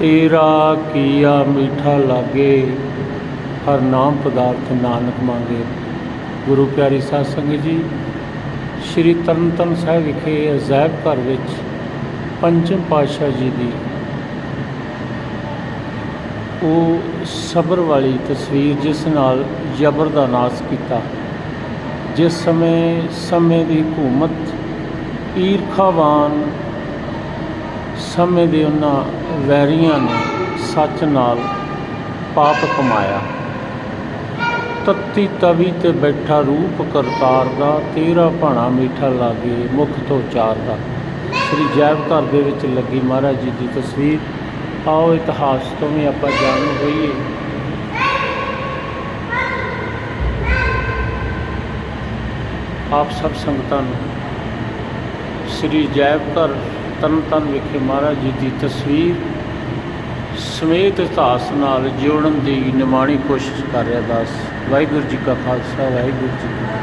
ਤੇਰਾ ਕੀਆ ਮੀਠਾ ਲਾਗੇ, ਹਰ ਨਾਮ ਪਦਾਰਥ ਨਾਨਕ ਮੰਗੇ। ਗੁਰੂ ਪਿਆਰੀ ਸਾਧ ਸੰਗਤ ਜੀ, ਸ਼੍ਰੀ ਤਰਨਤਨ ਸਾਹਿਬ ਵਿਖੇ ਅਜਾਇਬ ਘਰ ਵਿੱਚ ਪੰਚਮ ਪਾਤਸ਼ਾਹ ਜੀ ਦੀ ਉਹ ਸਬਰ ਵਾਲੀ ਤਸਵੀਰ ਜਿਸ ਨਾਲ ਜਬਰ ਦਾ ਨਾਸ ਕੀਤਾ। ਜਿਸ ਸਮੇਂ ਸਮੇਂ ਦੀ ਹਕੂਮਤ ਈਰਖਾਵਾਨ ਸਮੇਂ ਦੇ ਉਹਨਾਂ ਵੈਰੀਆਂ ਨੇ ਸੱਚ ਨਾਲ ਪਾਪ ਕਮਾਇਆ। ਤੱਤੀ ਤਵੀ ਤੇ ਬੈਠਾ ਰੂਪ ਕਰਤਾਰ ਦਾ, ਤੇਰਾ ਭਾਣਾ ਮੀਠਾ ਲਾਗੇ ਮੁਖ ਤੋਂ ਚਾਰ ਦਾ। ਸ੍ਰੀ ਜੈਵ ਘਰ ਦੇ ਵਿੱਚ ਲੱਗੀ ਮਹਾਰਾਜ ਜੀ ਦੀ ਤਸਵੀਰ। ਆਓ ਇਤਿਹਾਸ ਤੋਂ ਵੀ ਆਪਾਂ ਜਾਣੂ ਹੋਈਏ। ਆਪ ਸਭ ਸੰਗਤਾਂ ਨੂੰ ਸ੍ਰੀ ਜੈਵ ਘਰ ਤਰਨਤਨ ਵਿਖੇ ਮਹਾਰਾਜ ਜੀ ਦੀ ਤਸਵੀਰ, ਸਮੇਤ ਇਤਿਹਾਸ ਨਾਲ ਜੋੜਨ ਦੀ ਨਿਮਾਣੀ ਕੋਸ਼ਿਸ਼ ਕਰ ਰਿਹਾ ਦਾਸ। ਵਾਹਿਗੁਰੂ ਜੀ ਕਾ ਖਾਲਸਾ, ਵਾਹਿਗੁਰੂ ਜੀ ਕੀ